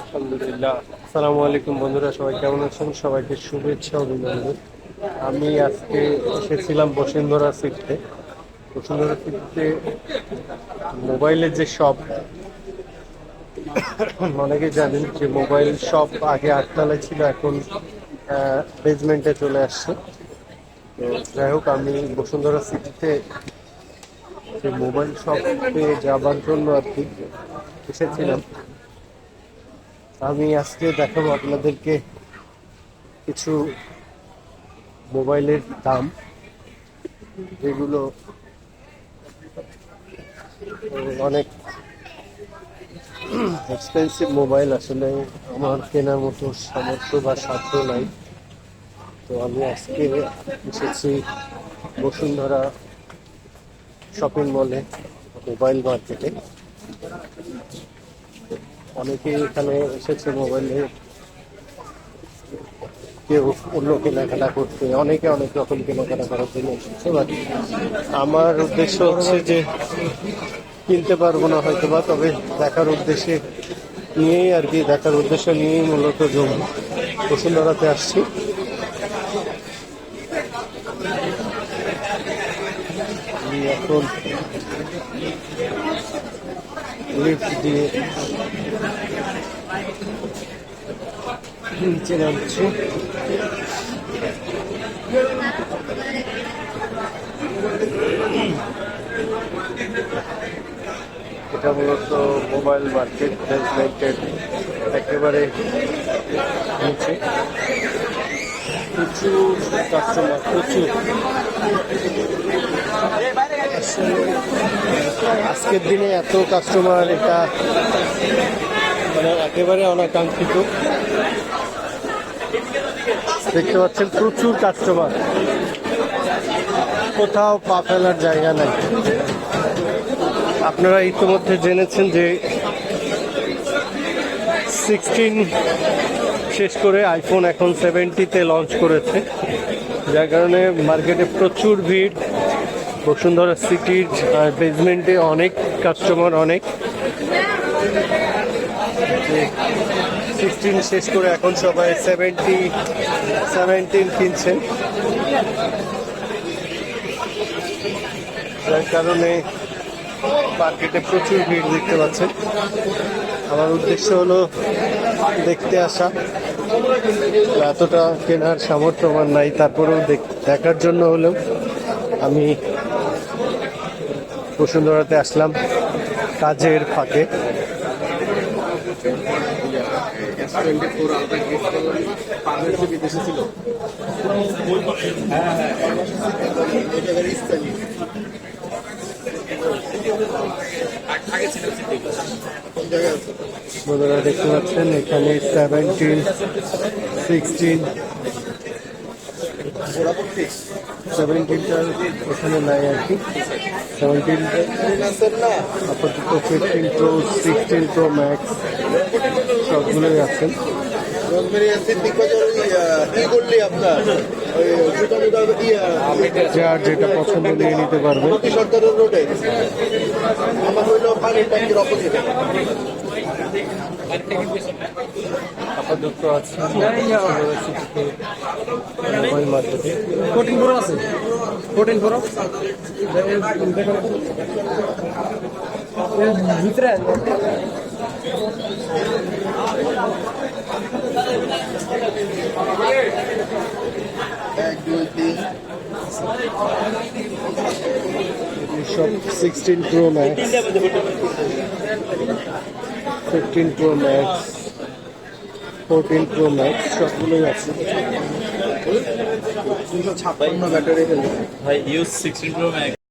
আলহামদুলিল্লাহ। আসসালামু আলাইকুম বন্ধুরা, সবাই কেমন আছেন? সবাইকে শুভেচ্ছা, অভিনন্দন। আমি আজকে এসেছিলাম বসুন্ধরা সিটিতে বসুন্ধরা সিটিতে মোবাইলের যে শপ অনেকে জানেন যে মোবাইল শপ আগে আটতলায় ছিল, এখন বেজমেন্টে চলে আসছে। তো যাই হোক, আমি বসুন্ধরা সিটিতে মোবাইল শপে যাবার জন্য আর কি এসেছিলাম। আমি আজকে দেখাবো আপনাদেরকে কিছু মোবাইলের দাম, যেগুলো অনেক এক্সপেন্সিভ মোবাইল। আসলে আমার কেনার মতো সামর্থ্য বা সাধ্য নাই। তো আমি আজকে এসেছি বসুন্ধরা শপিং মলে মোবাইল মার্কেটে অনেকে এখানে এসেছে মোবাইলে কেউ অন্য কেনাকাটা করতে, অনেকে অনেক রকম কেনাকাটা করার জন্য এসেছে আমার উদ্দেশ্য হচ্ছে যে কিনতে পারব না হয়তো বা তবে দেখার উদ্দেশ্যে নিয়েই আর কি, দেখার উদ্দেশ্য নিয়েই মূলত জমি। বসুন্ধরাতে আসছি। এখন লিফট দিয়ে নিচে নামছি। এটা মূলত মোবাইল মার্কেট বেসমেন্টের একেবারে নিচে। প্রচুর কাস্টমার প্রচুর। আজকের দিনে এত কাস্টমার এটা মানে একেবারে অনাকাঙ্ক্ষিত। দেখতে পাচ্ছেন, প্রচুর কাস্টমার কোথাও পা ফেলার জায়গা নাই। আপনারা ইতিমধ্যে জেনেছেন যে সিক্সটিন শেষ করে আইফোন এখন সেভেন্টিতে লঞ্চ করেছে। যার কারণে মার্কেটে প্রচুর ভিড়। বসুন্ধরা সিটির বেসমেন্টে অনেক কাস্টমার অনেক। সিক্সটিন শেষ করে এখন সবাই সেভেন্টি সেভেন্টিন কিনছেন যার কারণে মার্কেটে প্রচুর ভিড় দেখতে পাচ্ছেন। আমার উদ্দেশ্য হলো দেখতে আসা। এতটা কেনার সামর্থ্য আমার নাই, তারপরেও দেখ- দেখার জন্য হলেও আমি বসুন্ধরাতে আসলাম কাজের ফাঁকে। দেখতে পাচ্ছেন এখানে সেভেন্টিন সিক্সটিন সেভেন্টিনটার এখানে নাই আর কি সেভেন্টিন আপাতত fifteen pro sixteen pro max সবগুলোই আছেন আপনার যার যেটা পছন্দ নিয়ে নিতে পারবে। আপাতত আছে। মোবাইল মার্কেটে ফোরটিন প্রো আছে? ফোরটিন প্রো ভিতরে এক সব sixteen pro max fifteen pro max fourteen pro max সবগুলোই আছে। ছাপ্পান্ন ব্যাটারি ভাই ইউজ সিক্সটিন প্রো ম্যাক্স